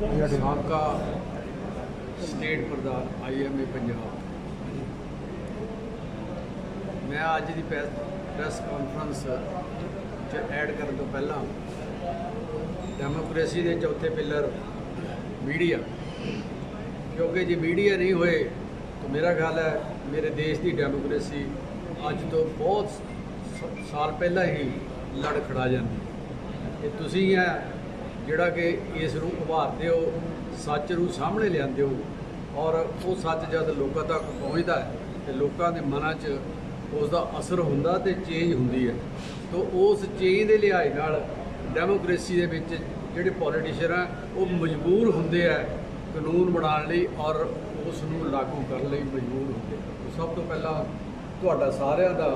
ਸਾਬਕਾ ਸਟੇਟ ਪ੍ਰਧਾਨ ਆਈਐਮਏ ਪੰਜਾਬ। ਮੈਂ ਅੱਜ ਦੀ ਪ੍ਰੈਸ ਕਾਨਫਰੰਸ ਚ ਐਡ ਕਰਨ ਤੋਂ ਪਹਿਲਾਂ ਡੈਮੋਕ੍ਰੇਸੀ ਦੇ ਚੌਥੇ ਪਿੱਲਰ ਮੀਡੀਆ, ਕਿਉਂਕਿ ਜੇ ਮੀਡੀਆ ਨਹੀਂ ਹੋਏ ਤਾਂ ਮੇਰਾ ਖਿਆਲ ਹੈ ਮੇਰੇ ਦੇਸ਼ ਦੀ ਡੈਮੋਕ੍ਰੇਸੀ ਅੱਜ ਤੋਂ ਬਹੁਤ ਸ- ਸਾਲ ਪਹਿਲਾਂ ਹੀ ਲੜ ਖੜਾ ਜਾਂਦੀ ਇਹ ਤੁਸੀਂ ਹੀ ਹੈ ਜਿਹੜਾ ਕਿ ਇਸ ਨੂੰ ਉਭਾਰਦੇ ਹੋ ਸੱਚ ਨੂੰ ਸਾਹਮਣੇ ਲਿਆਉਂਦੇ ਹੋ ਔਰ ਉਹ ਸੱਚ ਜਦ ਲੋਕਾਂ ਤੱਕ ਪਹੁੰਚਦਾ ਹੈ ਤੇ ਲੋਕਾਂ ਦੇ ਮਨਾਂ 'ਚ ਉਸ ਦਾ ਅਸਰ ਹੁੰਦਾ ਤੇ ਚੇਂਜ ਹੁੰਦੀ ਹੈ। ਤੋਂ ਉਸ ਚੇਂਜ ਦੇ ਲਿਹਾਜ਼ ਨਾਲ ਡੈਮੋਕ੍ਰੇਸੀ ਦੇ ਵਿੱਚ ਜਿਹੜੇ ਪੋਲੀਟੀਸ਼ੀਅਨ ਆ, ਉਹ ਮਜਬੂਰ ਹੁੰਦੇ ਆ ਕਾਨੂੰਨ ਬਣਾਉਣ ਲਈ ਔਰ ਉਸ ਨੂੰ ਲਾਗੂ ਕਰਨ ਲਈ ਮਜਬੂਰ ਹੁੰਦੇ ਆ। ਸਭ ਤੋਂ ਪਹਿਲਾਂ ਤੁਹਾਡਾ ਸਾਰਿਆਂ ਦਾ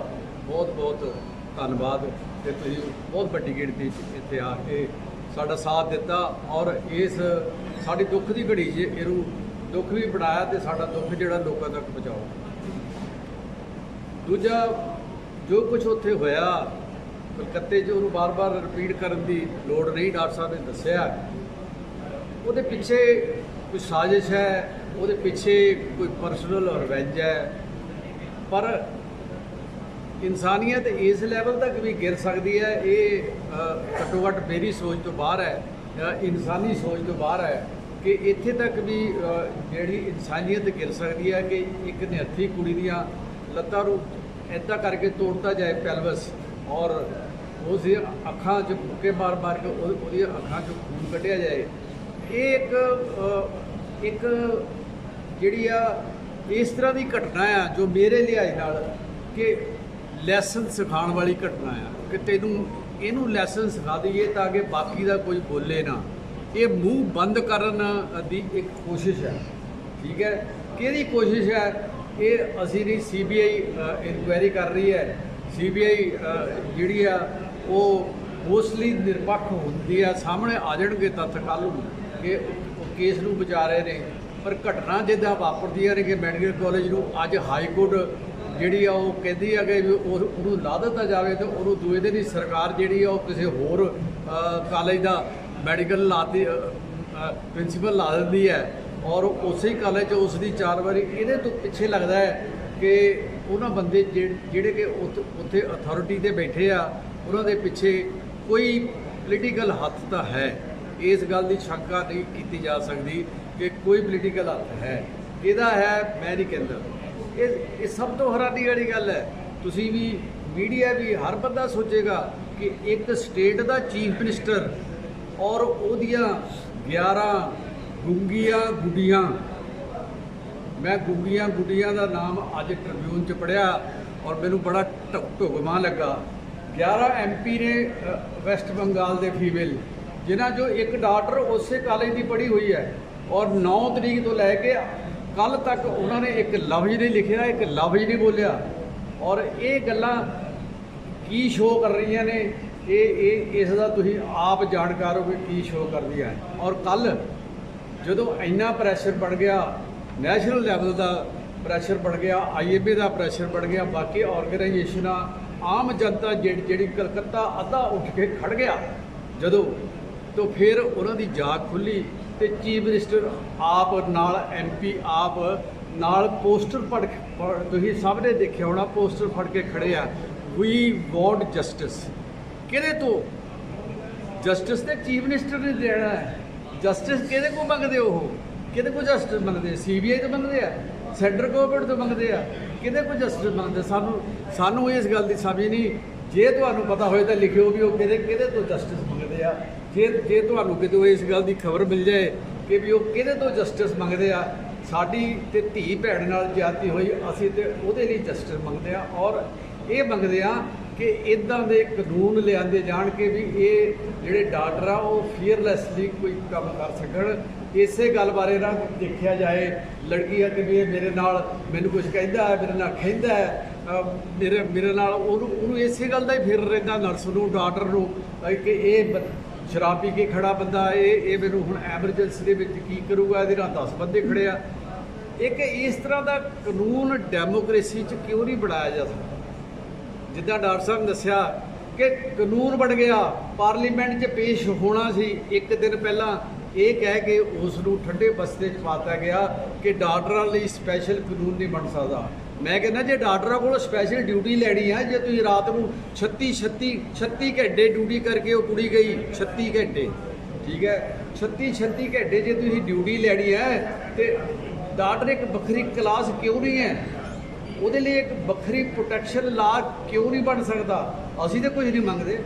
ਬਹੁਤ ਬਹੁਤ ਧੰਨਵਾਦ ਕਿ ਤੁਸੀਂ ਬਹੁਤ ਵੱਡੀ ਗਿਣਤੀ 'ਚ ਇੱਥੇ ਆ ਕੇ ਸਾਡਾ ਸਾਥ ਦਿੱਤਾ ਔਰ ਇਸ ਸਾਡੀ ਦੁੱਖ ਦੀ ਘੜੀ 'ਚ ਇਹਨੂੰ ਦੁੱਖ ਵੀ ਬਣਾਇਆ ਤੇ ਸਾਡਾ ਦੁੱਖ ਜਿਹੜਾ ਲੋਕਾਂ ਤੱਕ ਪਹੁੰਚਾਓ। ਦੂਜਾ, ਜੋ ਕੁਝ ਉੱਥੇ ਹੋਇਆ, ਕਲਕੱਤੇ 'ਚ ਉਹਨੂੰ ਬਾਰ-ਬਾਰ ਰਿਪੀਟ ਕਰਨ ਦੀ ਲੋੜ ਨਹੀਂ, ਡਾਕਟਰ ਸਾਹਿਬ ਨੇ ਦੱਸਿਆ। ਉਹਦੇ ਪਿੱਛੇ ਕੋਈ ਸਾਜ਼ਿਸ਼ ਹੈ, ਉਹਦੇ ਪਿੱਛੇ ਕੋਈ ਪਰਸਨਲ ਰਿਵੈਂਜ ਹੈ, ਪਰ ਇਨਸਾਨੀਅਤ ਇਸ ਲੈਵਲ ਤੱਕ ਵੀ ਗਿਰ ਸਕਦੀ ਹੈ, ਇਹ ਘੱਟੋ ਘੱਟ ਮੇਰੀ ਸੋਚ ਤੋਂ ਬਾਹਰ ਹੈ ਅ, ਇਨਸਾਨੀ ਸੋਚ ਤੋਂ ਬਾਹਰ ਹੈ ਕਿ ਇੱਥੇ ਤੱਕ ਵੀ ਜਿਹੜੀ ਇਨਸਾਨੀਅਤ ਗਿਰ ਸਕਦੀ ਹੈ ਕਿ ਇੱਕ ਨਿਹੱਥੀ ਕੁੜੀ ਦੀਆਂ ਲੱਤਾਂ ਨੂੰ ਇੱਦਾਂ ਕਰਕੇ ਤੋੜਤਾ ਜਾਏ ਪੈਲਵਸ ਔਰ ਉਸ ਦੀਆਂ ਅੱਖਾਂ 'ਚ ਮੁੱਕੇ ਮਾਰ-ਮਾਰ ਕੇ ਉਹ- ਉਹਦੀਆਂ ਅੱਖਾਂ 'ਚੋਂ ਖੂਨ ਕੱਢਿਆ ਜਾਏ। ਇਹ ਇੱਕ ਇੱਕ ਜਿਹੜੀ ਆ ਇਸ ਤਰ੍ਹਾਂ ਦੀ ਘਟਨਾ ਆ ਜੋ ਮੇਰੇ ਲਿਹਾਜ਼ ਨਾਲ ਕਿ ਲੈਸਨ ਸਿਖਾਉਣ ਵਾਲੀ ਘਟਨਾ ਆ ਕਿ ਤੈਨੂੰ ਇਹਨੂੰ ਲੈਸਨ ਸਿਖਾ ਦਈਏ ਤਾਂ ਕਿ ਬਾਕੀ ਦਾ ਕੋਈ ਬੋਲੇ ਨਾ। ਇਹ ਮੂੰਹ ਬੰਦ ਕਰਨ ਦੀ ਇੱਕ ਕੋਸ਼ਿਸ਼ ਹੈ। ਠੀਕ ਹੈ? ਕਿਹਦੀ ਕੋਸ਼ਿਸ਼ ਹੈ? ਇਹ ਅਸੀਂ ਨਹੀਂ ਸੀਬੀਆਈ ਇਨਕੁਆਇਰੀ ਕਰ ਰਹੀ ਹੈ। ਸੀਬੀਆਈ ਜਿਹੜੀ ਆ, ਉਹ ਮੋਸਟਲੀ ਨਿਰਪੱਖ ਹੁੰਦੀ ਆ। ਸਾਹਮਣੇ ਆ ਜਾਣਗੇ ਤੱਥ ਕੱਲ੍ਹ ਨੂੰ ਕਿ ਉਹ ਕੇਸ ਨੂੰ ਬਚਾ ਰਹੇ ਨੇ। ਪਰ ਘਟਨਾ ਜਿੱਦਾਂ ਵਾਪਰਦੀਆਂ ਨੇ ਕਿ ਮੈਡੀਕਲ ਕਾਲਜ ਨੂੰ, ਅੱਜ ਹਾਈ ਕੋਰਟ ਜਿਹੜੀ ਆ ਉਹ ਕਹਿੰਦੀ ਆ ਕਿ ਉਹ- ਉਹਨੂੰ ਲਾ ਦਿੱਤਾ ਜਾਵੇ ਤੇ ਉਹਨੂੰ ਦੂਏ ਦਿਨ ਹੀ ਸਰਕਾਰ ਜਿਹੜੀ ਆ ਉਹ ਕਿਸੇ ਹੋਰ ਕਾਲਜ ਦਾ ਮੈਡੀਕਲ ਲਾਤੀ ਪ੍ਰਿੰਸੀਪਲ ਲਾ ਦਿੰਦੀ ਹੈ। ਔਰ ਉਸੇ ਹੀ ਕਾਲਜ 'ਚ ਉਸ ਦੀ ਚਾਰ ਵਾਰੀ ਇਹਦੇ ਤੋਂ ਪਿੱਛੇ ਲੱਗਦਾ ਹੈ ਕਿ ਉਹਨਾਂ ਬੰਦੇ ਜਿਹ- ਜਿਹੜੇ ਕਿ ਉੱਥ- ਉੱਥੇ ਅਥਾਰਟੀ ਤੇ ਬੈਠੇ ਆ, ਉਹਨਾਂ ਦੇ ਪਿੱਛੇ ਕੋਈ ਪੋਲੀਟੀਕਲ ਹੱਥ ਤਾਂ ਹੈ। ਇਸ ਗੱਲ ਦੀ ਸ਼ੰਕਾ ਨਹੀਂ ਕੀਤੀ ਜਾ ਸਕਦੀ ਕਿ ਕੋਈ ਪੋਲੀਟੀਕਲ ਹੱਥ ਹੈ। ਇਹਦਾ ਹੈ ਮੈਂ ਨਹੀਂ ਕਹਿੰਦਾ। ਇਹ ਇਹ ਸਭ ਤੋਂ ਹੈਰਾਨੀ ਵਾਲੀ ਗੱਲ ਹੈ। ਤੁਸੀਂ ਵੀ ਮੀਡੀਆ ਵੀ ਹਰ ਬੰਦਾ ਸੋਚੇਗਾ ਕਿ ਇੱਕ ਸਟੇਟ ਦਾ ਚੀਫ ਮਿਨਿਸਟਰ ਔਰ ਉਹਦੀਆਂ 11 ਗੁੰਗੀਆਂ ਗੁੱਡੀਆਂ। ਮੈਂ ਗੁੰਗੀਆਂ ਗੁੱਡੀਆਂ ਦਾ ਨਾਮ ਅੱਜ ਟ੍ਰਿਬਿਊਨ 'ਚ ਪੜਿਆ ਔਰ ਮੈਨੂੰ ਬੜਾ ਢੁਕਮਾ ਲੱਗਾ। 11 ਐਮਪੀ ਨੇ ਵੈਸਟ ਬੰਗਾਲ ਦੇ ਫੀਮੇਲ ਜਿਨ੍ਹਾਂ ਚੋਂ ਇੱਕ ਡਾਕਟਰ ਉਸੇ ਕਾਲਜ ਦੀ ਪੜ੍ਹੀ ਹੋਈ ਹੈ ਔਰ 9 ਤਰੀਕ ਤੋਂ ਲੈ ਕੇ ਕੱਲ ਤੱਕ ਉਹਨਾਂ ਨੇ ਇੱਕ ਲਫ਼ਜ਼ ਨਹੀਂ ਲਿਖਿਆ, ਇੱਕ ਲਫ਼ਜ਼ ਨਹੀਂ ਬੋਲਿਆ। ਔਰ ਇਹ ਗੱਲਾਂ ਕੀ ਸ਼ੋਅ ਕਰ ਰਹੀਆਂ ਨੇ, ਇਹ ਇਹ, ਇਸ ਦਾ ਤੁਸੀਂ ਆਪ ਜਾਣਕਾਰ ਹੋ ਕਿ ਕੀ ਸ਼ੋਅ ਕਰਦੀਆਂ ਔਰ ਕੱਲ ਜਦੋਂ ਇੰਨਾ ਪ੍ਰੈਸ਼ਰ ਬਣ ਗਿਆ ਨੈਸ਼ਨਲ ਲੈਵਲ ਦਾ ਪ੍ਰੈਸ਼ਰ ਬਣ ਗਿਆ ਆਈਐਮਏ ਦਾ ਪ੍ਰੈਸ਼ਰ ਬਣ ਗਿਆ, ਬਾਕੀ ਆਰਗੇਨਾਈਜੇਸ਼ਨਾਂ ਆਮ ਜਨਤਾ ਜਿਹੜੀ ਜਿਹੜੀ ਕਲਕੱਤਾ ਅੱਧਾ ਉੱਠ ਕੇ ਖੜ ਗਿਆ। ਜਦੋਂ ਤੋਂ ਫਿਰ ਉਹਨਾਂ ਦੀ ਜਾਗ ਖੁੱਲੀ ਤੇ ਚੀਫ ਮਿਨਿਸਟਰ ਆਪ ਨਾਲ ਐਮਪੀ ਆਪ ਨਾਲ ਪੋਸਟਰ ਪੜ ਪੜ੍ਹ- ਤੁਸੀਂ ਸਭ ਨੇ ਦੇਖਿਆ ਹੋਣਾ, ਪੋਸਟਰ ਫੜ ਕੇ ਖੜੇ ਆ। ਵੀ ਵਾਂਟ ਜਸਟਿਸ ਕਿਹਦੇ ਤੋਂ? ਜਸਟਿਸ ਤੇ ਚੀਫ ਮਿਨਿਸਟਰ ਨੇ ਦੇਣਾ ਹੈ। ਜਸਟਿਸ ਕਿਹਦੇ ਕੋ ਮੰਗਦੇ ਉਹ? ਕਿਹਦੇ ਕੋ ਜਸਟਿਸ ਮੰਗਦੇ? ਸੀਬੀਆਈ ਤੋਂ ਮੰਗਦੇ ਆ? ਸੈਂਟਰ ਗਵਰਨਮੈਂਟ ਤੋਂ ਮੰਗਦੇ ਆ? ਕਿਹਦੇ ਕੋਲ ਜਸਟਿਸ ਮੰਗਦੇ? ਸਾਨੂੰ ਸਾਨੂੰ ਇਸ ਗੱਲ ਦੀ ਸਮਝ ਨਹੀਂ। ਜੇ ਤੁਹਾਨੂੰ ਪਤਾ ਹੋਏ ਤਾਂ ਲਿਖਿਓ ਵੀ ਉਹ ਕਿਹਦੇ ਕਿਹਦੇ ਤੋਂ ਜਸਟਿਸ ਮੰਗਦੇ ਆ? ਜੇ ਜੇ ਤੁਹਾਨੂੰ ਕਿਤੇ ਇਸ ਗੱਲ ਦੀ ਖਬਰ ਮਿਲ ਜਾਏ ਕਿ ਵੀ ਉਹ ਕਿਹਦੇ ਤੋਂ ਜਸਟਿਸ ਮੰਗਦੇ ਆ, ਸਾਡੀ ਤੇ ਧੀ ਭੈਣ ਨਾਲ ਜਾਤੀ ਹੋਈ, ਅਸੀਂ ਤੇ ਉਹਦੇ ਲਈ ਜਸਟਿਸ ਮੰਗਦੇ ਆ ਔਰ ਇਹ ਮੰਗਦੇ ਆ ਕਿ ਇਦਾਂ ਦੇ ਕਾਨੂੰਨ ਲਿਆਂਦੇ ਜਾਣ ਕੇ ਵੀ ਇਹ ਜਿਹੜੇ ਡਾਕਟਰ ਆ, ਉਹ ਫੀਅਰਲੈਸਲੀ ਕੋਈ ਕੰਮ ਕਰ ਸਕਣ। ਇਸੇ ਗੱਲ ਬਾਰੇ ਨਾ ਦੇਖਿਆ ਜਾਏ, ਲੜਕੀ ਆ ਕਿ ਵੀ ਇਹ ਮੇਰੇ ਨਾਲ ਮੈਨੂੰ ਕੁਝ ਕਹਿੰਦਾ ਹੈ, ਮੇਰੇ ਨਾਲ ਖਹਿੰਦਾ ਹੈ ਮੇਰੇ ਮੇਰੇ ਨਾਲ ਉਹਨੂੰ ਉਹਨੂੰ ਇਸੇ ਗੱਲ ਦਾ ਹੀ ਫਿਰ ਰਹਿੰਦਾ ਨਰਸ ਨੂੰ ਡਾਕਟਰ ਨੂੰ ਕਿ ਇਹ ਬ- ਸ਼ਰਾਬ ਪੀ ਕੇ ਖੜਾ ਬੰਦਾ ਇਹ ਇਹ ਮੈਨੂੰ ਹੁਣ ਐਮਰਜੈਂਸੀ ਦੇ ਵਿੱਚ ਕੀ ਕਰੂਗਾ? ਇਹਦੇ ਨਾਲ 10 ਬੰਦੇ ਖੜੇ ਆ। ਇੱਕ ਇਸ ਤਰ੍ਹਾਂ ਦਾ ਕਾਨੂੰਨ ਡੈਮੋਕ੍ਰੇਸੀ 'ਚ ਕਿਉਂ ਨਹੀਂ ਬਣਾਇਆ ਜਾ ਸਕਦਾ? ਜਿੱਦਾਂ ਡਾਕਟਰ ਸਾਹਿਬ ਨੇ ਦੱਸਿਆ ਕਿ ਕਾਨੂੰਨ ਬਣ ਗਿਆ, ਪਾਰਲੀਮੈਂਟ 'ਚ ਪੇਸ਼ ਹੋਣਾ ਸੀ। ਇੱਕ ਦਿਨ ਪਹਿਲਾਂ ਇਹ ਕਹਿ ਕੇ ਉਸ ਨੂੰ ਠੰਡੇ ਬਸਤੇ 'ਚ ਪਾਤਾ ਗਿਆ ਕਿ ਡਾਕਟਰਾਂ ਲਈ ਸਪੈਸ਼ਲ ਕਾਨੂੰਨ ਨਹੀਂ ਬਣ ਸਕਦਾ। ਮੈਂ ਕਹਿੰਦਾ ਜੇ ਡਾਕਟਰਾਂ ਕੋਲ ਸਪੈਸ਼ਲ ਡਿਊਟੀ ਲੈਣੀ ਹੈ ਜੇ ਤੁਸੀਂ ਰਾਤ ਨੂੰ 36 36 36 ਘੰਟੇ ਡਿਊਟੀ ਕਰਕੇ ਉਹ ਕੁੜੀ ਗਈ 36 ਘੰਟੇ, ਠੀਕ ਹੈ? 36 36 ਘੰਟੇ ਜੇ ਤੁਸੀਂ ਡਿਊਟੀ ਲੈਣੀ ਹੈ ਤੇ ਡਾਕਟਰ ਇੱਕ ਵੱਖਰੀ ਕਲਾਸ ਕਿਉਂ ਨਹੀਂ ਹੈ? ਉਹਦੇ ਲਈ ਇੱਕ ਵੱਖਰੀ ਪ੍ਰੋਟੈਕਸ਼ਨ ਲਾ ਕਿਉਂ ਨਹੀਂ ਬਣ ਸਕਦਾ? ਅਸੀਂ ਤਾਂ ਕੁਝ ਨਹੀਂ ਮੰਗਦੇ।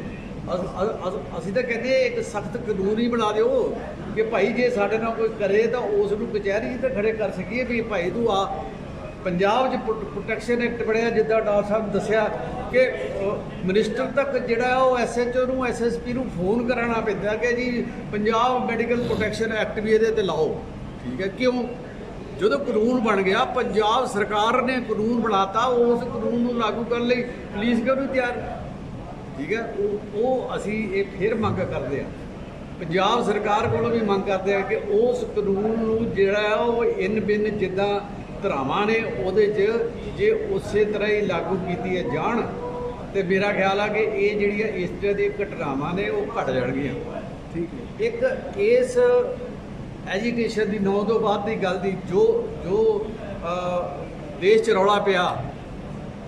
ਅਸੀਂ ਤਾਂ ਕਹਿੰਦੇ ਇੱਕ ਸਖਤ ਕਾਨੂੰਨ ਹੀ ਬਣਾ ਦਿਓ ਕਿ ਭਾਈ ਜੇ ਸਾਡੇ ਨਾਲ ਕੋਈ ਕਰੇ ਤਾਂ ਉਸ ਨੂੰ ਕਚਹਿਰੀ 'ਚ ਤਾਂ ਖੜੇ ਕਰ ਸਕੀਏ ਵੀ ਭਾਈ ਤੂੰ ਆ ਪੰਜਾਬ 'ਚ ਪ੍ਰੋਟੈਕਸ਼ਨ ਐਕਟ ਬਣਿਆ ਜਿੱਦਾਂ ਡਾਕਟਰ ਸਾਹਿਬ ਦੱਸਿਆ ਕਿ ਮਿਨਿਸਟਰ ਤੱਕ ਜਿਹੜਾ ਉਹ ਐਸਐਚਓ ਨੂੰ ਐਸਐਸਪੀ ਨੂੰ ਫੋਨ ਕਰਾਉਣਾ ਪੈਂਦਾ ਕਿ ਜੀ ਪੰਜਾਬ ਮੈਡੀਕਲ ਪ੍ਰੋਟੈਕਸ਼ਨ ਐਕਟ ਵੀ ਇਹਦੇ ਤੇ ਲਾਓ। ਠੀਕ ਹੈ, ਕਿਉਂ? ਜਦੋਂ ਕਾਨੂੰਨ ਬਣ ਗਿਆ, ਪੰਜਾਬ ਸਰਕਾਰ ਨੇ ਕਾਨੂੰਨ ਬਣਾਤਾ, ਉਸ ਕਾਨੂੰਨ ਨੂੰ ਲਾਗੂ ਕਰਨ ਲਈ ਪੁਲਿਸ ਕਿਉਂ ਨਹੀਂ ਤਿਆਰ? ਠੀਕ ਹੈ, ਉਹ ਉਹ ਅਸੀਂ ਇਹ ਫਿਰ ਮੰਗ ਕਰਦੇ ਆ ਪੰਜਾਬ ਸਰਕਾਰ ਕੋਲੋਂ ਵੀ ਮੰਗ ਕਰਦੇ ਆ ਕਿ ਉਸ ਕਾਨੂੰਨ ਨੂੰ ਜਿਹੜਾ ਆ ਉਹ ਇਨ ਬਿਨ ਜਿੱਦਾਂ ਧਰਾਵਾਂ ਨੇ ਉਹਦੇ 'ਚ ਜੇ ਉਸੇ ਤਰ੍ਹਾਂ ਹੀ ਲਾਗੂ ਕੀਤੀਆਂ ਜਾਣ ਤੇ ਮੇਰਾ ਖਿਆਲ ਆ ਕਿ ਇਹ ਜਿਹੜੀਆਂ ਇਸ ਤਰ੍ਹਾਂ ਦੀਆਂ ਘਟਨਾਵਾਂ ਨੇ ਉਹ ਘਟ ਜਾਣਗੀਆਂ। ਠੀਕ ਹੈ। ਇੱਕ ਇਸ ਐਜੀਟੇਸ਼ਨ ਦੀ ਨੌ ਤੋਂ ਬਾਅਦ ਦੀ ਗੱਲ ਦੀ ਜੋ ਜੋ ਦੇਸ਼ ਚ ਰੌਲਾ ਪਿਆ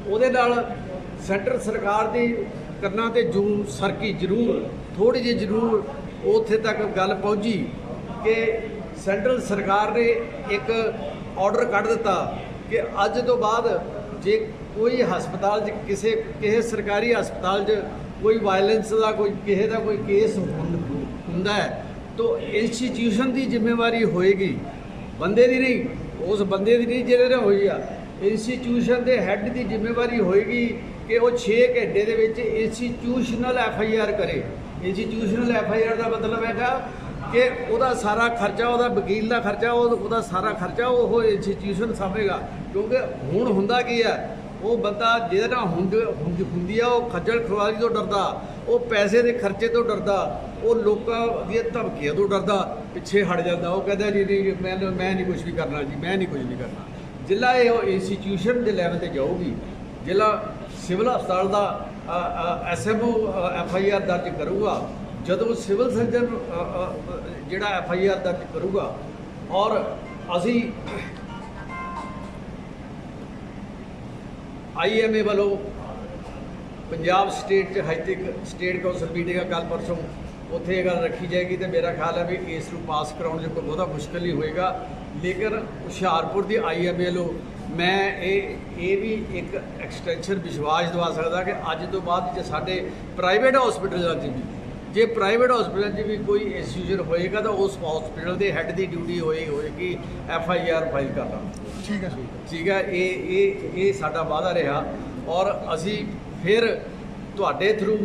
ਉਹਦੇ ਨਾਲ ਸੈਂਟਰ ਸਰਕਾਰ ਦੀ ਕੰਨਾਂ ਤੇ ਜੂਮ ਸਰਕੀ ਜ਼ਰੂਰ ਥੋੜੀ ਜਿਹੀ ਜ਼ਰੂਰ ਉੱਥੇ ਤੱਕ ਗੱਲ ਪਹੁੰਚੀ ਕਿ ਸੈਂਟਰਲ ਸਰਕਾਰ ਨੇ ਇੱਕ ਆਰਡਰ ਕੱਢ ਦਿੱਤਾ ਕਿ ਅੱਜ ਤੋਂ ਬਾਅਦ ਜੇ ਕੋਈ ਹਸਪਤਾਲ 'ਚ ਕਿਸੇ ਕਿਸੇ ਸਰਕਾਰੀ ਹਸਪਤਾਲ 'ਚ ਕੋਈ ਵਾਇਲੈਂਸ ਦਾ ਕੋਈ, ਕਿਸੇ ਦਾ ਕੋਈ ਕੇਸ ਹੁੰ- ਹੁੰਦਾ ਹੈ, ਤਾਂ ਇੰਸਟੀਟਿਊਸ਼ਨ ਦੀ ਜ਼ਿੰਮੇਵਾਰੀ ਹੋਏਗੀ। ਬੰਦੇ ਦੀ ਨਹੀਂ, ਉਸ ਬੰਦੇ ਦੀ ਨਹੀਂ ਜਿਹਦੇ ਨਾਲ ਹੋਈ ਆ। ਇੰਸਟੀਟਿਊਸ਼ਨ ਦੇ ਹੈੱਡ ਦੀ ਜ਼ਿੰਮੇਵਾਰੀ ਹੋਏਗੀ ਕਿ ਉਹ 6 ਘੰਟੇ ਦੇ ਵਿੱਚ ਇੰਸਟੀਟਿਊਸ਼ਨਲ ਐਫ ਆਈ ਆਰ ਕਰੇ। ਇੰਸਟੀਟਿਊਸ਼ਨਲ ਐਫ ਆਈ ਆਰ ਦਾ ਮਤਲਬ ਹੈਗਾ ਕਿ ਉਹਦਾ ਸਾਰਾ ਖਰਚਾ, ਉਹਦਾ ਵਕੀਲ ਦਾ ਖਰਚਾ, ਉਹ- ਉਹਦਾ ਸਾਰਾ ਖਰਚਾ ਉਹ ਇੰਸਟੀਟਿਊਸ਼ਨ ਸਾਂਭੇਗਾ। ਕਿਉਂਕਿ ਹੁਣ ਹੁੰਦਾ ਕੀ ਹੈ, ਉਹ ਬੰਦਾ ਜਿਹਦੇ ਨਾਲ ਹੁੰਦ ਹੁੰਦ- ਹੁੰਦੀ ਆ, ਉਹ ਖੱਜਲ ਖੁਆਰੀ ਤੋਂ ਡਰਦਾ, ਉਹ ਪੈਸੇ ਦੇ ਖਰਚੇ ਤੋਂ ਡਰਦਾ, ਉਹ ਲੋਕਾਂ ਦੀਆਂ ਧਮਕੀਆਂ ਤੋਂ ਡਰਦਾ, ਪਿੱਛੇ ਹਟ ਜਾਂਦਾ। ਉਹ ਕਹਿੰਦਾ ਜੀ ਨਹੀਂ ਮੈਂ ਮੈਂ ਨਹੀਂ ਕੁਝ ਵੀ ਕਰਨਾ ਜੀ, ਮੈਂ ਨਹੀਂ ਕੁਝ ਵੀ ਕਰਨਾ। ਜ਼ਿਲ੍ਹਾ ਇਹ ਇੰਸਟੀਟਿਊਸ਼ਨ ਦੇ ਲੈਵਲ ਤੇ ਜਾਊਗੀ। ਜ਼ਿਲ੍ਹਾ ਸਿਵਲ ਹਸਪਤਾਲ ਦਾ ਐਸਐਮਓ ਐਫ ਆਈ ਆਰ ਦਰਜ ਕਰੂਗਾ। ਜਦੋਂ ਸਿਵਲ ਸਰਜਨ ਜਿਹੜਾ ਐਫ ਆਈ ਆਰ ਦਰਜ ਕਰੂਗਾ ਔਰ ਅਸੀਂ ਆਈਐਮਏ ਵੱਲੋਂ ਪੰਜਾਬ ਸਟੇਟ ਚ high tech state council meeting ਆ ਕੱਲ ਪਰਸੋਂ, ਉੱਥੇ ਇਹ ਗੱਲ ਰੱਖੀ ਜਾਏਗੀ ਤੇ ਮੇਰਾ ਖਿਆਲ ਹੈ ਵੀ ਇਸ ਨੂੰ ਪਾਸ ਕਰਾਉਣ 'ਚ ਕੋਈ ਬਹੁਤਾ ਮੁਸ਼ਕਲ ਨਹੀਂ ਹੋਏਗਾ। ਲੇਕਿਨ ਹੁਸ਼ਿਆਰਪੁਰ ਦੀ ਆਈਐਮਏ ਵੱਲੋਂ ਮੈਂ ਇਹ ਇਹ ਵੀ ਇੱਕ ਐਕਸਟੈਂਸ਼ਨ ਵਿਸ਼ਵਾਸ ਦਵਾ ਸਕਦਾ ਕਿ ਅੱਜ ਤੋਂ ਬਾਅਦ ਜੇ ਸਾਡੇ ਪ੍ਰਾਈਵੇਟ ਹਸਪੀਟਲਾਂ 'ਚ ਵੀ ਜੇ ਪ੍ਰਾਈਵੇਟ ਹਸਪੀਟਲ 'ਚ ਵੀ ਕੋਈ ਇੰਸਟੀਟਿਊਸ਼ਨ ਹੋਏਗਾ ਤਾਂ ਉਸ ਹਸਪੀਟਲ ਦੇ ਹੈੱਡ ਦੀ ਡਿਊਟੀ ਹੋਈ ਹੋਏਗੀ ਐਫ ਆਈ ਆਰ ਫਾਈਲ ਕਰਨਾ। ਠੀਕ ਹੈ ਠੀਕ ਹੈ ਇਹ ਇਹ ਇਹ ਸਾਡਾ ਵਾਅਦਾ ਰਿਹਾ ਔਰ ਅਸੀਂ ਫਿਰ ਤੁਹਾਡੇ ਥਰੂ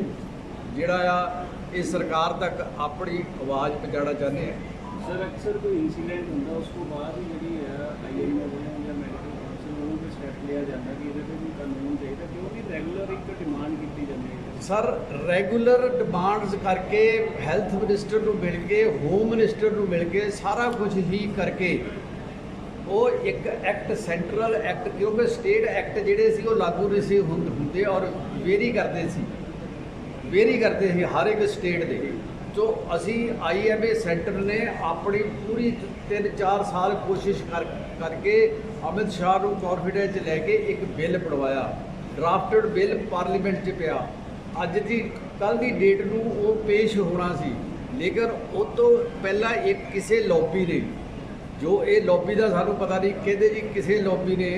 ਜਿਹੜਾ ਆ ਇਹ ਸਰਕਾਰ ਤੱਕ ਆਪਣੀ ਆਵਾਜ਼ ਪਹੁੰਚਾਉਣਾ ਚਾਹੁੰਦੇ ਹਾਂ। ਸਰ ਅਕਸਰ ਕੋਈ ਇਨਸੀਡੈਂਟ ਹੁੰਦਾ ਉਸ ਤੋਂ ਬਾਅਦ ਜਿਹੜੀ ਹੈ ਆਈਆਈ ਵੱਲੋਂ ਜਾਂ ਮੈਡੀਕਲ ਕਾਉਂਸਲ ਵੱਲੋਂ ਕੋਈ ਸਟੈਪ ਲਿਆ ਜਾਂਦਾ ਕਿ ਇਹਦੇ ਤੇ ਵੀ ਕਾਨੂੰਨ ਚਾਹੀਦਾ ਕਿਉਂਕਿ ਰੈਗੂਲਰ ਇੱਕ ਡਿਮਾਂਡ ਕੀਤੀ ਜਾਂਦੀ ਹੈ। ਸਰ ਰੈਗੂਲਰ ਡਿਮਾਂਡਸ ਕਰਕੇ ਹੈਲਥ ਮਿਨਿਸਟਰ ਨੂੰ ਮਿਲ ਕੇ ਹੋਮ ਮਿਨਿਸਟਰ ਨੂੰ ਮਿਲ ਕੇ ਸਾਰਾ ਕੁਝ ਹੀ ਕਰਕੇ ਉਹ ਇੱਕ ਐਕਟ ਸੈਂਟਰਲ ਐਕਟ ਕਿਉਂਕਿ ਸਟੇਟ ਐਕਟ ਜਿਹੜੇ ਸੀ, ਉਹ ਲਾਗੂ ਨਹੀਂ ਸੀ ਹੁੰਦ- ਹੁੰਦੇ ਔਰ ਵੇਰੀ ਕਰਦੇ ਸੀ। ਵੇਰੀ ਕਰਦੇ ਸੀ ਹਰ ਇੱਕ ਸਟੇਟ ਦੇ। ਜੋ ਅਸੀਂ ਆਈਐਮਏ ਸੈਂਟਰ ਨੇ ਆਪਣੀ ਪੂਰੀ 3-4 ਸਾਲ ਕੋਸ਼ਿਸ਼ ਕਰ, ਕਰਕੇ ਅਮਿਤ ਸ਼ਾਹ ਨੂੰ ਕੌਨਫੀਡੈਂਸ 'ਚ ਲੈ ਕੇ ਇੱਕ ਬਿੱਲ ਪੜਵਾਇਆ। ਡਰਾਫਟਡ ਬਿੱਲ ਪਾਰਲੀਮੈਂਟ 'ਚ ਪਿਆ। ਅੱਜ ਦੀ ਕੱਲ ਦੀ ਡੇਟ ਨੂੰ ਉਹ ਪੇਸ਼ ਹੋਣਾ ਸੀ। ਲੇਕਿਨ ਉਹ ਤੋਂ ਪਹਿਲਾਂ ਇੱਕ ਕਿਸੇ ਲੌਬੀ ਨੇ, ਜੋ ਇਹ ਲੌਬੀ ਦਾ ਸਾਨੂੰ ਪਤਾ ਨਹੀਂ ਕਹਿੰਦੇ ਜੀ ਕਿਸੇ ਲੌਬੀ ਨੇ,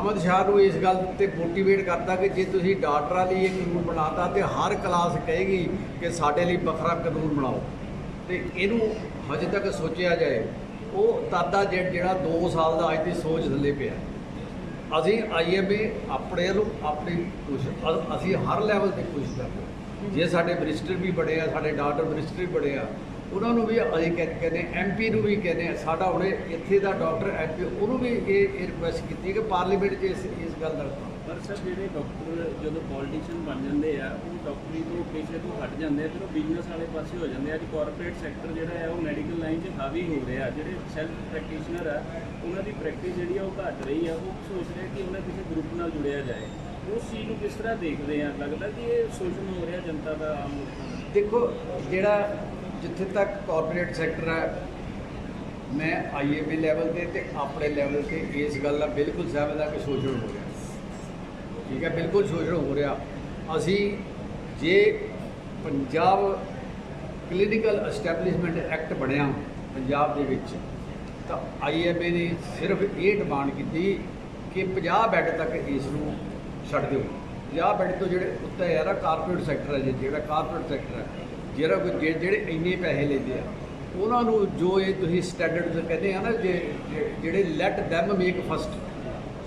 ਅਮਿਤ ਸ਼ਾਹ ਨੂੰ ਇਸ ਗੱਲ ਤੇ ਮੋਟੀਵੇਟ ਕਰਤਾ ਕਿ ਜੇ ਤੁਸੀਂ ਡਾਕਟਰਾਂ ਲਈ ਇਹ ਕਾਨੂੰਨ ਬਣਾਤਾ ਤੇ ਹਰ ਕਲਾਸ ਕਹੇਗੀ ਕਿ ਸਾਡੇ ਲਈ ਵੱਖਰਾ ਕਾਨੂੰਨ ਬਣਾਓ। ਤੇ ਇਹਨੂੰ ਹਜੇ ਤੱਕ ਸੋਚਿਆ ਜਾਏ ਉਹ ਦਾਦਾ ਜਿਹੜਾ 2 ਸਾਲ ਦਾ ਅੱਜ ਦੀ ਸੋਚ ਥੱਲੇ ਪਿਆ ਅਸੀਂ ਆਈਐਮਏ ਆਪਣੇ ਨੂੰ ਆਪਣੀ ਕੋਸ਼ਿਸ਼ ਅਸੀਂ ਹਰ ਲੈਵਲ ਤੇ ਕੋਸ਼ਿਸ਼ ਕਰਦੇ ਹਾਂ। ਜੇ ਸਾਡੇ ਮਿਨਿਸਟਰ ਵੀ ਬੜੇ ਆ, ਸਾਡੇ ਡਾਕਟਰ ਮਿਨਿਸਟਰ ਵੀ ਬੜੇ ਆ, ਉਹਨਾਂ ਨੂੰ ਵੀ ਅਸੀਂ ਕਹਿ- ਕਹਿੰਦੇ ਐਮਪੀ ਨੂੰ ਵੀ ਕਹਿੰਦੇ ਆ ਸਾਡਾ ਹੁਣੇ ਇੱਥੇ ਦਾ ਡਾਕਟਰ ਐਮਪੀ ਉਹਨੂੰ ਵੀ ਇਹ ਰਿਕੁਐਸਟ ਕੀਤੀ ਕਿ ਪਾਰਲੀਮੈਂਟ 'ਚ ਇਸ ਇਸ ਗੱਲ ਦਾ ਪਰ ਸਰ, ਜਿਹੜੇ ਡਾਕਟਰ ਜਦੋਂ ਪੋਲੀਟੀਸ਼ੀਅਨ ਬਣ ਜਾਂਦੇ ਆ, ਉਹ ਡਾਕਟਰੀ ਤੋਂ ਪੇਸ਼ੇ ਤੋਂ ਹਟ ਜਾਂਦੇ ਆ ਫਿਰ ਉਹ ਬਿਜ਼ਨਸ ਵਾਲੇ ਪਾਸੇ ਹੋ ਜਾਂਦੇ ਆ। ਅੱਜ ਕਾਰਪੋਰੇਟ ਸੈਕਟਰ ਜਿਹੜਾ ਆ, ਉਹ ਮੈਡੀਕਲ ਲਾਈਨ 'ਚ ਹਾਵੀ ਹੋ ਰਿਹਾ। ਜਿਹੜੇ ਸੈਲਫ ਪ੍ਰੈਕਟੀਸ਼ਨਰ ਆ, ਉਹਨਾਂ ਦੀ ਪ੍ਰੈਕਟਿਸ ਜਿਹੜੀ ਆ, ਉਹ ਘਟ ਰਹੀ ਆ। ਉਹ ਸੋਚ ਰਹੇ ਕਿ ਉਹਨਾਂ ਕਿਸੇ ਗਰੁੱਪ ਨਾਲ ਜੁੜਿਆ ਜਾਏ। ਉਸ ਚੀਜ਼ ਨੂੰ ਕਿਸ ਤਰ੍ਹਾਂ ਦੇਖਦੇ ਆ? ਲੱਗਦਾ ਕਿ ਇਹ ਸ਼ੋਸ਼ਣ ਹੋ ਰਿਹਾ ਜਨਤਾ ਦਾ ਆਮ ਦੇਖੋ, ਜਿਹੜਾ ਜਿੱਥੇ ਤੱਕ ਕਾਰਪੋਰੇਟ ਸੈਕਟਰ ਹੈ ਮੈਂ ਆਈਏਬੀ ਲੈਵਲ ਤੇ ਤੇ ਆਪਣੇ ਲੈਵਲ ਤੇ ਇਸ ਗੱਲ ਦਾ ਬਿਲਕੁਲ ਸਹਿਮਤ ਹਾਂ ਕਿ ਸ਼ੋਸ਼ਣ ਹੋ ਰਿਹਾ। ਠੀਕ ਹੈ ਬਿਲਕੁਲ ਸ਼ੋਸ਼ਣ ਹੋ ਰਿਹਾ। ਅਸੀਂ ਜੇ ਪੰਜਾਬ ਕਲੀਨਿਕਲ ਐਸਟੈਬਲਿਸ਼ਮੈਂਟ ਐਕਟ ਬਣਿਆ ਪੰਜਾਬ ਦੇ ਵਿੱਚ ਤਾਂ ਆਈਐਮਏ ਨੇ ਸਿਰਫ ਇਹ ਡਿਮਾਂਡ ਕੀਤੀ ਕਿ 50 ਬੈੱਡ ਤੱਕ ਇਸ ਨੂੰ ਛੱਡ ਦਿਓ। 50 ਬੈੱਡ ਤੋਂ ਜਿਹੜੇ ਉੱਤੇ ਯਾਰ ਕਾਰਪੋਰੇਟ ਸੈਕਟਰ ਹੈ ਜੀ, ਜਿਹੜਾ ਕਾਰਪੋਰੇਟ ਸੈਕਟਰ ਹੈ ਜਿਹੜਾ ਕੋਈ ਜਿਹੜੇ ਇੰਨੇ ਪੈਸੇ ਲੈਂਦੇ ਆ ਉਹਨਾਂ ਨੂੰ ਜੋ ਇਹ ਤੁਸੀਂ ਸਟੈਂਡਰਡ ਕਹਿੰਦੇ ਆ ਨਾ ਜੇ- ਜਿਹੜੇ let them make first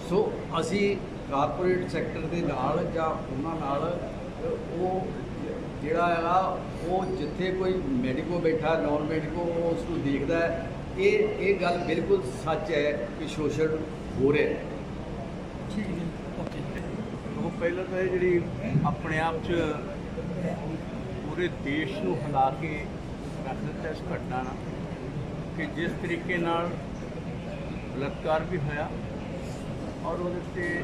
so ਅਸੀਂ ਕਾਰਪੋਰੇਟ ਸੈਕਟਰ ਦੇ ਨਾਲ ਜਾਂ ਉਹਨਾਂ ਨਾਲ ਉਹ ਜਿਹੜਾ ਹੈਗਾ ਉਹ ਜਿੱਥੇ ਕੋਈ ਮੈਡੀਕੋ ਬੈਠਾ ਨਾਨ ਮੈਡੀਕੋ ਉਹ ਉਸ ਨੂੰ ਦੇਖਦਾ ਹੈ। ਇਹ ਇਹ ਗੱਲ ਬਿਲਕੁਲ ਸੱਚ ਹੈ ਕਿ ਸ਼ੋਸ਼ਣ ਹੋ ਰਿਹਾ ਹੈ। ਠੀਕ ਹੈ ਓਕੇ। ਉਹ ਪਹਿਲਾਂ ਤਾਂ ਇਹ ਜਿਹੜੀ ਆਪਣੇ ਆਪ 'ਚ ਪੂਰੇ ਦੇਸ਼ ਨੂੰ ਹਿਲਾ ਕੇ ਰੱਖ ਦਿੱਤਾ ਇਸ ਘਟਨਾ ਨਾਲ ਕਿ ਜਿਸ ਤਰੀਕੇ ਨਾਲ ਬਲਾਤਕਾਰ ਵੀ ਹੋਇਆ ਔਰ ਉਹਦੇ ਤੇ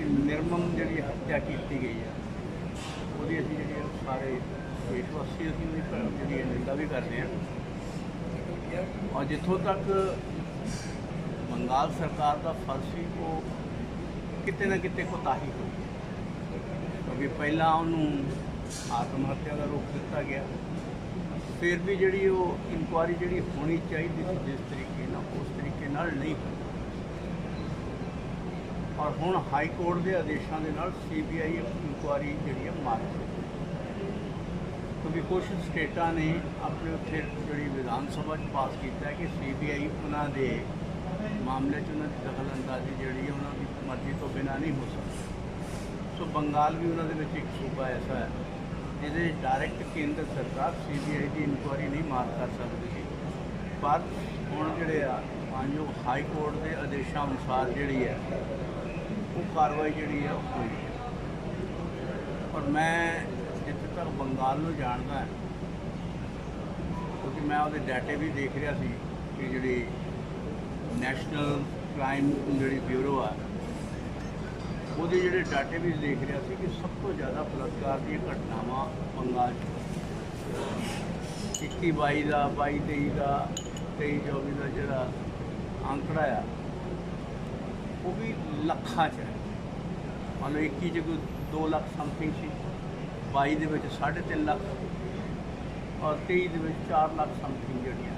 ਨਿਰਮਮ ਜਿਹੜੀ ਹੱਤਿਆ ਕੀਤੀ ਗਈ ਹੈ, ਉਹਦੀ ਅਸੀਂ ਜਿਹੜੀ ਸਾਰੇ ਦੇਸ਼ ਵਾਸੀ ਅਸੀਂ ਉਹਦੀ ਜਿਹੜੀ ਹੈ ਨਿੰਦਾ ਵੀ ਕਰਦੇ ਹਾਂ। ਔਰ ਜਿੱਥੋਂ ਤੱਕ ਬੰਗਾਲ ਸਰਕਾਰ ਦਾ ਫਰਜ਼ ਸੀ, ਉਹ ਕਿਤੇ ਨਾ ਕਿਤੇ ਕੋਤਾਹੀ ਹੋਈ ਕਿਉਂਕਿ ਪਹਿਲਾਂ ਉਹਨੂੰ ਆਤਮ ਹੱਤਿਆ ਦਾ ਰੋਕ ਦਿੱਤਾ ਗਿਆ। ਫਿਰ ਵੀ ਜਿਹੜੀ ਉਹ ਇਨਕੁਆਰੀ ਜਿਹੜੀ ਹੋਣੀ ਚਾਹੀਦੀ ਸੀ, ਜਿਸ ਤਰੀਕੇ ਨਾਲ, ਉਸ ਤਰੀਕੇ ਨਾਲ ਨਹੀਂ ਹੋਈ। ਔਰ ਹੁਣ ਹਾਈ ਕੋਰਟ ਦੇ ਆਦੇਸ਼ਾਂ ਦੇ ਨਾਲ ਸੀਬੀਆਈ ਇਨਕੁਆਰੀ ਜਿਹੜੀ ਹੈ ਮਾਰ ਕਿਉਂਕਿ ਕੁਝ ਸਟੇਟਾਂ ਨੇ ਆਪਣੇ ਉੱਥੇ ਜਿਹੜੀ ਵਿਧਾਨ ਸਭਾ 'ਚ ਪਾਸ ਕੀਤਾ ਹੈ ਕਿ ਸੀਬੀਆਈ ਉਹਨਾਂ ਦੇ ਮਾਮਲੇ 'ਚ ਉਹਨਾਂ ਦੀ ਦਖਲਅੰਦਾਜ਼ੀ ਜਿਹੜੀ ਹੈ ਉਹਨਾਂ ਦੀ ਮਰਜ਼ੀ ਤੋਂ ਬਿਨਾਂ ਨਹੀਂ ਹੋ ਸਕਦੀ। ਸੋ ਬੰਗਾਲ ਵੀ ਉਹਨਾਂ ਦੇ ਵਿੱਚ ਇੱਕ ਸੂਬਾ ਐਸਾ ਹੈ, ਜਿਹਦੇ ਡਾਇਰੈਕਟ ਕੇਂਦਰ ਸਰਕਾਰ ਸੀਬੀਆਈ ਦੀ ਇਨਕੁਆਰੀ ਨਹੀਂ ਮਾਰ ਕਰ ਸਕਦੀ। ਪਰ ਹੁਣ ਜਿਹੜੇ ਆ, ਮਾਨਯੋਗ ਹਾਈ ਕੋਰਟ ਦੇ ਆਦੇਸ਼ਾਂ ਅਨੁਸਾਰ ਜਿਹੜੀ ਹੈ ਉਹ ਕਾਰਵਾਈ ਜਿਹੜੀ ਹੈ ਉਹ ਹੋਈ ਹੈ। ਔਰ ਮੈਂ ਜਿੱਥੇ ਤੱਕ ਬੰਗਾਲ ਨੂੰ ਜਾਣਦਾ ਹਾਂ, ਕਿਉਂਕਿ ਮੈਂ ਉਹਦੇ ਡਾਟੇ ਵੀ ਦੇਖ ਰਿਹਾ ਸੀ ਕਿ ਜਿਹੜੀ ਨੈਸ਼ਨਲ ਕ੍ਰਾਈਮ ਜਿਹੜੀ ਬਿਊਰੋ ਆ, ਉਹਦੇ ਜਿਹੜੇ ਡਾਟੇ ਵੀ ਦੇਖ ਰਿਹਾ ਸੀ ਕਿ ਸਭ ਤੋਂ ਜ਼ਿਆਦਾ ਬਲਾਤਕਾਰ ਦੀਆਂ ਘਟਨਾਵਾਂ ਬੰਗਾਲ 'ਚ 21 22 ਦਾ 22 23 ਦਾ 23 24 ਦਾ ਜਿਹੜਾ ਅੰਕੜਾ ਆ ਉਹ ਵੀ ਲੱਖਾਂ 'ਚ ਹੈ ਮੰਨ ਲਓ 21 ਚ ਕੋਈ 2 ਲੱਖ ਸਮਥਿੰਗ ਸੀ 22 ਦੇ ਵਿੱਚ 3.5 ਲੱਖ ਔਰ 23 ਦੇ ਵਿੱਚ 4 ਲੱਖ ਸਮਥਿੰਗ ਜਿਹੜੀਆਂ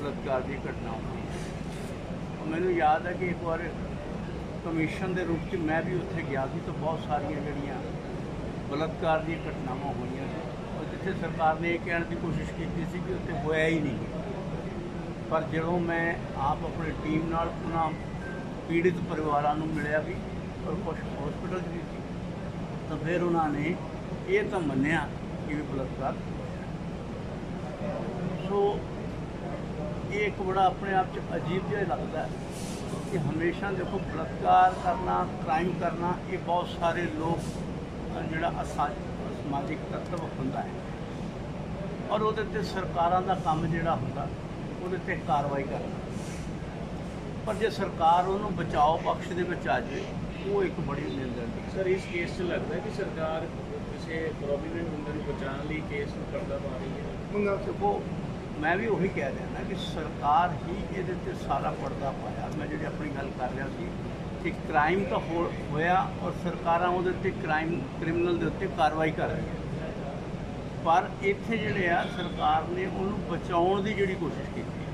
ਬਲਾਤਕਾਰ ਦੀ ਘਟਨਾਵਾਂ ਹੋਈਆਂ। ਮੈਨੂੰ ਯਾਦ ਹੈ ਕਿ ਇੱਕ ਵਾਰ ਕਮਿਸ਼ਨ ਦੇ ਰੂਪ 'ਚ ਮੈਂ ਵੀ ਉੱਥੇ ਗਿਆ ਸੀ ਤਾਂ ਬਹੁਤ ਸਾਰੀਆਂ ਜਿਹੜੀਆਂ ਬਲਾਤਕਾਰ ਦੀਆਂ ਘਟਨਾਵਾਂ ਹੋਈਆਂ ਸੀ ਔਰ ਜਿੱਥੇ ਸਰਕਾਰ ਨੇ ਇਹ ਕਹਿਣ ਦੀ ਕੋਸ਼ਿਸ਼ ਕੀਤੀ ਸੀ ਕਿ ਉੱਥੇ ਹੋਇਆ ਹੀ ਨਹੀਂ ਪਰ ਜਦੋਂ ਮੈਂ ਆਪ ਆਪਣੀ ਟੀਮ ਨਾਲ ਉਹਨਾਂ ਪੀੜਿਤ ਪਰਿਵਾਰਾਂ ਨੂੰ ਮਿਲਿਆ ਵੀ ਔਰ ਕੁਝ ਹਸਪੀਟਲ 'ਚ ਵੀ ਸੀ। ਤਾਂ ਫਿਰ ਉਹਨਾਂ ਨੇ ਇਹ ਤਾਂ ਮੰਨਿਆ ਕਿ ਵੀ ਬਲਾਤਕਾਰ ਸੋ ਇਹ ਇੱਕ ਬੜਾ ਆਪਣੇ ਆਪ 'ਚ ਅਜੀਬ ਜਿਹਾ ਲੱਗਦਾ ਹੈ ਕਿ ਹਮੇਸ਼ਾ ਦੇਖੋ ਬਲਾਤਕਾਰ ਕਰਨਾ ਕ੍ਰਾਈਮ ਕਰਨਾ, ਇਹ ਬਹੁਤ ਸਾਰੇ ਲੋਕ ਜਿਹੜਾ ਅਸਾ- ਸਮਾਜਿਕ ਤੱਤਵ ਹੁੰਦਾ ਹੈ। ਔਰ ਉਹਦੇ ਤੇ ਸਰਕਾਰਾਂ ਦਾ ਕੰਮ ਜਿਹੜਾ ਹੁੰਦਾ, ਉਹਦੇ ਤੇ ਕਾਰਵਾਈ ਕਰਨਾ। ਪਰ ਜੇ ਸਰਕਾਰ ਉਹਨੂੰ ਬਚਾਓ ਪਕਸ਼ ਦੇ ਵਿੱਚ ਆ ਜਾਵੇ ਉਹ ਇੱਕ ਬੜੀ ਨਿੰਦਣਯੋਗ ਸਰ ਇਸ ਕੇਸ 'ਚ ਲੱਗਦਾ ਹੈ ਕਿ ਸਰਕਾਰ ਕਿਸੇ ਪ੍ਰੋਮੀਨੈਂਟ ਬੰਦੇ ਨੂੰ ਬਚਾਉਣ ਲਈ ਕੇਸ ਨੂੰ ਪਰਦਾ ਪਾ ਰਹੀ ਹੈ? ਮੰਗਾ ਦੇਖੋ ਮੈਂ ਵੀ ਉਹੀ ਕਹਿ ਰਿਹਾ ਨਾ ਕਿ ਸਰਕਾਰ ਹੀ ਇਹਦੇ ਤੇ ਸਾਰਾ ਪਰਦਾ ਪਾਇਆ। ਮੈਂ ਜਿਹੜੀ ਆਪਣੀ ਗੱਲ ਕਰ ਰਿਹਾ ਸੀ ਕਿ ਕ੍ਰਾਈਮ ਤਾਂ ਹੋ- ਹੋਇਆ ਔਰ ਸਰਕਾਰਾਂ ਉਹਦੇ ਤੇ ਕ੍ਰਾਈਮ ਕ੍ਰਿਮੀਨਲ ਦੇ ਉੱਤੇ ਕਾਰਵਾਈ ਕਰ ਰਹੀਆਂ। ਪਰ ਇੱਥੇ ਜਿਹੜੇ ਆ ਸਰਕਾਰ ਨੇ ਉਹਨੂੰ ਬਚਾਉਣ ਦੀ ਜਿਹੜੀ ਕੋਸ਼ਿਸ਼ ਕੀਤੀ।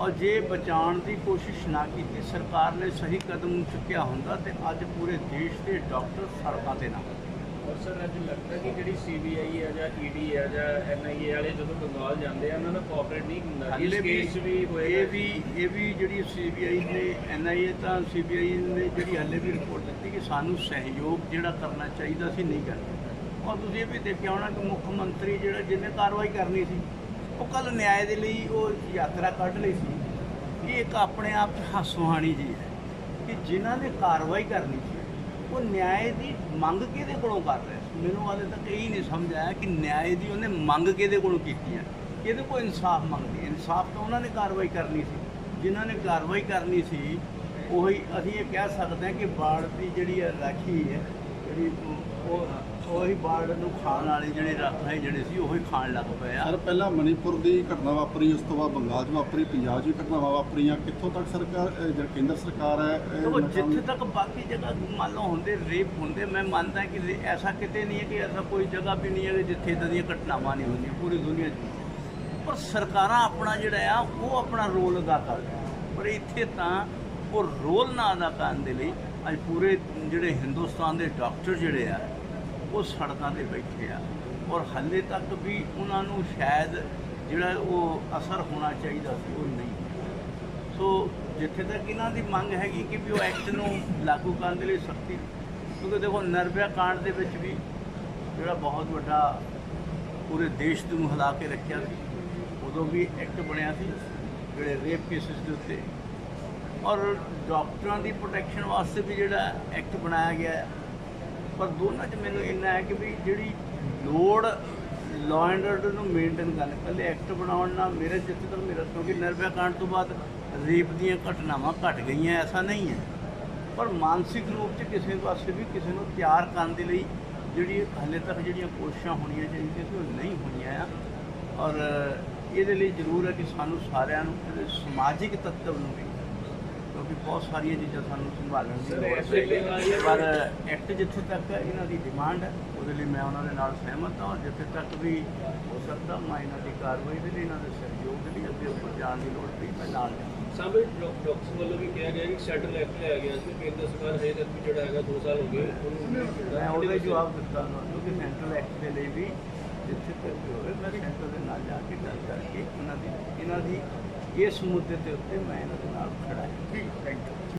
ਔਰ ਜੇ ਬਚਾਉਣ ਦੀ ਕੋਸ਼ਿਸ਼ ਨਾ ਕੀਤੀ ਸਰਕਾਰ ਨੇ ਸਹੀ ਕਦਮ ਚੁੱਕਿਆ ਹੁੰਦਾ ਤੇ ਅੱਜ ਪੂਰੇ ਦੇਸ਼ ਦੇ ਡਾਕਟਰ ਸੜਕਾਂ ਤੇ ਨਾ। ਹੁੰਦੇ। ਔਰ ਸਰ ਅੱਜ ਲੱਗਦਾ ਕਿ ਜਿਹੜੀ ਸੀਬੀਆਈ ਹੈ ਜਾਂ ਈਡੀ ਹੈ ਜਾਂ ਐਨਆਈਏ ਵਾਲੇ ਜਦੋਂ ਬੰਗਾਲ ਜਾਂਦੇ ਆ ਉਹਨਾਂ ਦਾ ਕੋਆਪਰੇਟ ਨਹੀਂ ਹੁੰਦਾ। ਇਸ ਕੇਸ ਵੀ ਹੋਏਗਾ ਇਹ ਵੀ ਇਹ ਵੀ ਜਿਹੜੀ ਸੀਬੀਆਈ ਨੇ ਐਨਆਈਏ ਤਾਂ ਸੀਬੀਆਈ ਨੇ ਜਿਹੜੀ ਹੱਲੇ ਵੀ ਰਿਪੋਰਟ ਦਿੱਤੀ ਕਿ ਸਾਨੂੰ ਸਹਿਯੋਗ ਜਿਹੜਾ ਕਰਨਾ ਚਾਹੀਦਾ ਸੀ ਨਹੀਂ ਕਰਨਾ। ਔਰ ਤੁਸੀਂ ਇਹ ਵੀ ਦੇਖਿਆ ਹੋਣਾ ਕਿ ਮੁੱਖ ਮੰਤਰੀ ਜਿਹੜਾ ਜਿਹਨੇ ਕਾਰਵਾਈ ਕਰਨੀ ਸੀ ਉਹ ਕੱਲ ਨਿਆਂ ਦੇ ਲਈ ਉਹ ਯਾਤਰਾ ਕੱਢ ਲਈ ਸੀ ਇਹ ਇੱਕ ਆਪਣੇ ਆਪ 'ਚ ਹਾਸੋਹਾਣੀ ਜੀ ਹੈ ਕਿ ਜਿਨ੍ਹਾਂ ਨੇ ਕਾਰਵਾਈ ਕਰਨੀ ਸੀ, ਉਹ ਨਿਆਂ ਦੀ ਮੰਗ ਕਿਹਦੇ ਕੋਲੋਂ ਕਰ ਰਿਹਾ ਸੀ? ਮੈਨੂੰ ਹਾਲੇ ਤੱਕ ਇਹ ਹੀ ਨਹੀਂ ਸਮਝ ਆਇਆ ਕਿ ਨਿਆਂ ਦੀ ਉਹਨੇ ਮੰਗ ਕਿਹਦੇ ਕੋਲੋਂ ਕੀਤੀ ਹੈ। ਕਿਹਦੇ ਕੋਲ ਇਨਸਾਫ ਮੰਗਦੀ ਇਨਸਾਫ ਤਾਂ ਉਹਨਾਂ ਨੇ ਕਾਰਵਾਈ ਕਰਨੀ ਸੀ। ਜਿਨ੍ਹਾਂ ਨੇ ਕਾਰਵਾਈ ਕਰਨੀ ਸੀ, ਉਹੀ ਅਸੀਂ ਇਹ ਕਹਿ ਸਕਦੇ ਹਾਂ ਕਿ ਬਾੜ ਦੀ ਜਿਹੜੀ ਰਾਖੀ ਹੈ, ਜਿਹੜੀ ਉਹ ਉਹੀ ਬਾੜ ਨੂੰ ਖਾਣ ਵਾਲੇ ਜਿਹੜੇ ਰਾਖਾਂ ਜਿਹੜੇ ਸੀ ਉਹੀ ਖਾਣ ਲੱਗ ਪਏ ਆ। ਸਰ ਪਹਿਲਾਂ ਮਣੀਪੁਰ ਦੀ ਘਟਨਾ ਵਾਪਰੀ ਉਸ ਤੋਂ ਬਾਅਦ ਬੰਗਾਲ 'ਚ ਵਾਪਰੀ ਪੰਜਾਬ 'ਚ ਘਟਨਾਵਾਂ ਵਾਪਰੀਆਂ। ਕਿੱਥੋਂ ਤੱਕ ਸਰਕਾਰ ਜਿਹੜੀ ਕੇਂਦਰ ਸਰਕਾਰ ਹੈ ਨਸ਼ਾ- ਜਿੱਥੇ ਤੱਕ ਬਾਕੀ ਜਗ੍ਹਾ ਮੰਨ ਲਓ ਹੁੰਦੇ ਰੇਪ ਹੁੰਦੇ ਮੈਂ ਮੰਨਦਾ ਕਿ ਐਸਾ ਕਿਤੇ ਨਹੀਂ ਹੈ ਕਿ ਐਸਾ ਕੋਈ ਜਗ੍ਹਾ ਵੀ ਨਹੀਂ ਹੈ ਜਿੱਥੇ ਇਦਾਂ ਦੀਆਂ ਘਟਨਾਵਾਂ ਨਹੀਂ ਹੁੰਦੀਆਂ ਪੂਰੀ ਦੁਨੀਆ 'ਚ। ਪਰ ਸਰਕਾਰਾਂ ਆਪਣਾ ਜਿਹੜਾ ਆ ਉਹ ਆਪਣਾ ਰੋਲ ਅਦਾ ਕਰਦੀਆਂ। ਪਰ ਇੱਥੇ ਤਾਂ ਉਹ ਰੋਲ ਨਾ ਅਦਾ ਕਰਨ ਦੇ ਲਈ ਅੱਜ ਪੂਰੇ ਜਿਹੜੇ ਹਿੰਦੁਸਤਾਨ ਦੇ ਡਾਕਟਰ ਜਿਹੜੇ ਆ ਉਹ ਸੜਕਾਂ ਤੇ ਬੈਠੇ ਆ। ਔਰ ਹਾਲੇ ਤੱਕ ਵੀ ਉਹਨਾਂ ਨੂੰ ਸ਼ਾਇਦ ਜਿਹੜਾ ਉਹ ਅਸਰ ਹੋਣਾ ਚਾਹੀਦਾ ਸੀ, ਉਹ ਨਹੀਂ। ਸੋ ਜਿੱਥੇ ਤੱਕ ਇਹਨਾਂ ਦੀ ਮੰਗ ਹੈਗੀ ਕਿ ਵੀ ਉਹ ਐਕਟ ਨੂੰ ਲਾਗੂ ਕਰਨ ਦੇ ਲਈ ਸਖਤੀ, ਕਿਉਂਕਿ ਦੇਖੋ ਨਰਬਿਆ ਕਾਂਡ ਦੇ ਵਿੱਚ ਵੀ ਜਿਹੜਾ ਬਹੁਤ ਵੱਡਾ ਪੂਰੇ ਦੇਸ਼ ਨੂੰ ਹਿਲਾ ਕੇ ਰੱਖਿਆ ਸੀ, ਉਦੋਂ ਵੀ ਐਕਟ ਬਣਿਆ ਸੀ, ਜਿਹੜੇ ਰੇਪ ਕੇਸਿਸ ਦੇ ਉੱਤੇ। ਔਰ ਡਾਕਟਰਾਂ ਦੀ ਪ੍ਰੋਟੈਕਸ਼ਨ ਵਾਸਤੇ ਵੀ ਜਿਹੜਾ ਐਕਟ ਬਣਾਇਆ ਗਿਆ ਹੈ ਪਰ ਦੋਨਾਂ 'ਚ ਮੈਨੂੰ ਇੰਨਾ ਹੈ ਕਿ ਵੀ ਜਿਹੜੀ ਲੋੜ ਲਾਅ ਐਂਡ ਆਰਡਰ ਨੂੰ ਮੇਨਟੇਨ ਕਰਨ ਕੱਲੇ ਐਕਟ ਬਣਾਉਣ ਨਾਲ ਮੇਰੇ ਜਿੱਥੇ ਤੱਕ ਮੇਰਾ ਕਿਉਂਕਿ ਨਿਰਭੈ ਕਾਂਡ ਤੋਂ ਬਾਅਦ ਰੇਪ ਦੀਆਂ ਘਟਨਾਵਾਂ ਘਟ ਗਈਆਂ, ਐਸਾ ਨਹੀਂ ਹੈ। ਪਰ ਮਾਨਸਿਕ ਰੂਪ 'ਚ ਕਿਸੇ ਪਾਸੇ ਵੀ ਕਿਸੇ ਨੂੰ ਤਿਆਰ ਕਰਨ ਦੇ ਲਈ ਜਿਹੜੀ ਹਾਲੇ ਤੱਕ ਜਿਹੜੀਆਂ ਕੋਸ਼ਿਸ਼ਾਂ ਹੋਣੀਆਂ ਚਾਹੀਦੀਆਂ ਸੀ, ਉਹ ਨਹੀਂ ਹੋਣੀਆਂ ਆ। ਔਰ ਇਹਦੇ ਲਈ ਜ਼ਰੂਰ ਹੈ ਕਿ ਸਾਨੂੰ ਸਾਰਿਆਂ ਨੂੰ ਸਮਾਜਿਕ ਤੱਤਵ ਨੂੰ ਵੀ ਕਿਉਂਕਿ ਬਹੁਤ ਸਾਰੀਆਂ ਚੀਜ਼ਾਂ ਸਾਨੂੰ ਸੰਭਾਲਣ ਦੀ ਲੋੜ ਹੈ ਪਰ ਐਕਟ ਜਿੱਥੇ ਤੱਕ ਹੈ ਇਹਨਾਂ ਦੀ ਡਿਮਾਂਡ ਹੈ ਉਹਦੇ ਲਈ ਮੈਂ ਉਹਨਾਂ ਦੇ ਨਾਲ ਸਹਿਮਤ ਹਾਂ। ਔਰ ਜਿੱਥੇ ਤੱਕ ਵੀ ਹੋ ਸਕਦਾ ਮੈਂ ਇਹਨਾਂ ਦੀ ਕਾਰਵਾਈ ਦੇ ਲਈ ਇਹਨਾਂ ਦੇ ਸਹਿਯੋਗ ਦੇ ਲਈ ਅੱਗੇ ਉੱਪਰ ਜਾਣ ਦੀ ਲੋੜ ਪਈ ਮੈਂ ਨਾਲ ਜਾਵਾਂ ਸਾਹਮਣੇ ਡਾਕ- ਡਾਕਟਰ ਵੱਲੋਂ ਵੀ ਕਿਹਾ ਗਿਆ ਕਿ ਸ਼ੈਟਲ ਐਕਟ ਲਿਆ ਗਿਆ ਸੀ ਕੇਂਦਰ ਸਰਕਾਰ ਹਜੇ ਤੱਕ ਵੀ ਜਿਹੜਾ ਹੈਗਾ 2 ਸਾਲ ਹੋ ਗਏ ਉਹਨੂੰ। ਮੈਂ ਉਹਦਾ ਜਵਾਬ ਦਿੱਤਾ ਤੁਹਾਨੂੰ ਕਿ ਸੈਂਟਰਲ ਐਕਟ ਦੇ ਲਈ ਵੀ ਜਿੱਥੇ ਤੱਕ ਵੀ ਹੋਵੇ ਮੈਂ ਸੈਂਟਰ ਦੇ ਨਾਲ ਜਾ ਕੇ ਗੱਲ ਕਰਕੇ ਇਹਨਾਂ ਦੀ ਇਹਨਾਂ ਦੀ ਇਸ ਮੁੱਦੇ ਦੇ ਉੱਤੇ ਮੈਂ ਇਹਨਾਂ ਦੇ ਨਾਲ ਖੜਾ ਹਾਂ। Thank you